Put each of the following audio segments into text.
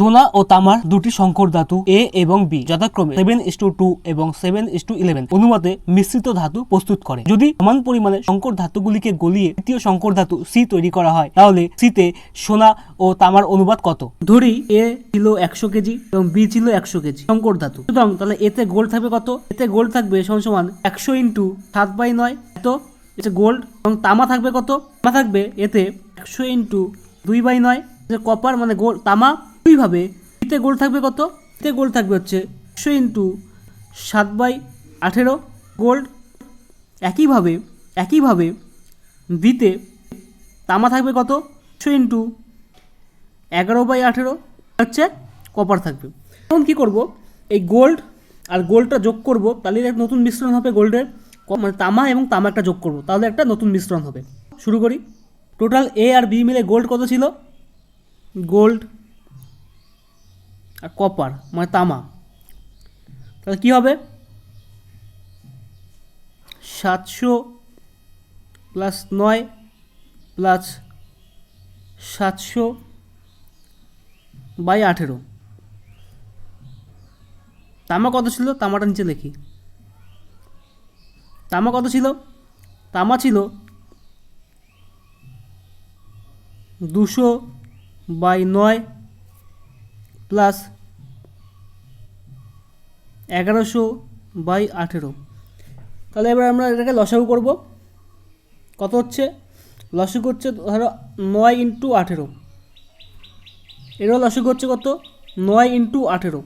সোনা ও তামার দুটি সংকর ধাতু এ এবং বি যথাক্রমে সেভেন ইস টু টু এবং সেভেন ইস টু ইলেভেন অনুপাতে মিশ্রিত ধাতু প্রস্তুত করে। যদি সমান পরিমাণে সংকর ধাতুগুলিকে গলিয়ে তৃতীয় সংকর ধাতু সি তৈরি করা হয়, তাহলে সিতে সোনা ও তামার অনুপাত কত? ধরি এ ছিল একশো কেজি এবং বি ছিল একশো কেজি সংকর ধাতু। সুতরাং তাহলে এতে গোল্ড থাকবে কত? এতে গোল্ড থাকবে সমান সমান একশো ইন্টু সাত বাই নয়, এত? এটা গোল্ড। এবং তামা থাকবে কত? তামা থাকবে এতে একশো ইন্টু দুই বাই নয় কপার মানে গোল্ড তামা দুইভাবে এতে গোল্ড থাকবে কত? এতে গোল্ড থাকবে হচ্ছে একশো ইন্টু সাত বাই আঠেরো। গোল্ড একইভাবে একইভাবে দিতে তামা থাকবে কত? একশো ইন্টু এগারো বাই আঠেরো। হচ্ছে কপার থাকবে। এখন কী করব? এই গোল্ড আর গোল্ডটা যোগ করব, তাহলে একটা নতুন মিশ্রণ হবে গোল্ডের। মানে তামা এবং তামা একটা যোগ করব, তাহলে একটা নতুন মিশ্রণ হবে। শুরু করি। টোটাল এ আর বি মিলে গোল্ড কত ছিল? গোল্ড আর কপার মানে তামা। তাহলে কী হবে? সাতশো প্লাস নয় প্লাস সাতশো বাই আঠেরো। তামা কত ছিল? তামাটা নিচে লেখি। তামা কত ছিল? তামা ছিল দুশো বাই নয় প্লাস এগারোশো বাই আঠেরো। তাহলে এবার আমরা এটাকে লসাগু করব। কত হচ্ছে? লসাগু হচ্ছে ধরো নয় ইন্টু আঠেরো। এরও লসাগু হচ্ছে কত? নয় ইন্টু আঠেরো।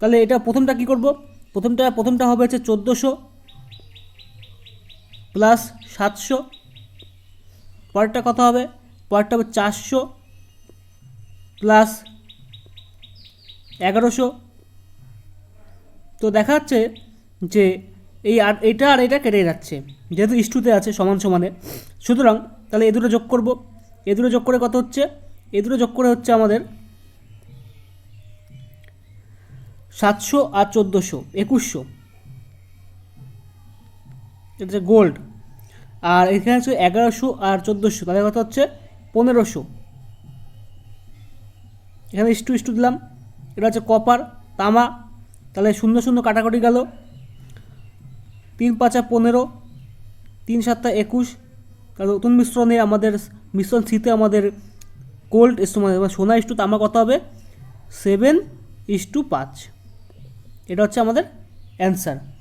তাহলে এটা প্রথমটা কি করব? প্রথমটা প্রথমটা হবে হচ্ছে চোদ্দোশো প্লাস সাতশো। পরেরটা কত হবে? পরেরটা হবে চারশো প্লাস এগারোশো। তো দেখা যাচ্ছে যে এই আর এটা আর এটা কেটে যাচ্ছে। যেহেতু ইস্টুতে আছে সমান সমানে। সুতরাং তাহলে এ দুটো যোগ করব। এ দুটো যোগ করে কত হচ্ছে? এ দুটো যোগ করে হচ্ছে আমাদের সাতশো আর চোদ্দোশো, একুশশো। এটা হচ্ছে গোল্ড আর এখানে হচ্ছে এগারোশো আর চোদ্দোশো, তাহলে কত হচ্ছে? পনেরোশো। এখানে ইস্টু ইস্টু দিলাম। এটা হচ্ছে কপার, তামা, তাহলে শূন্য শূন্য কাটাকাটি গেল। তিন পাঁচা পনেরো, তিন সাতটা একুশ, কারণ নতুন মিশ্রণে আমাদের মিশ্রণ সিতে আমাদের কোল্ড ইস্টু মানে সোনা ইস্টু তামা কত হবে? সেভেন ইস্টু পাঁচ। এটা হচ্ছে আমাদের অ্যান্সার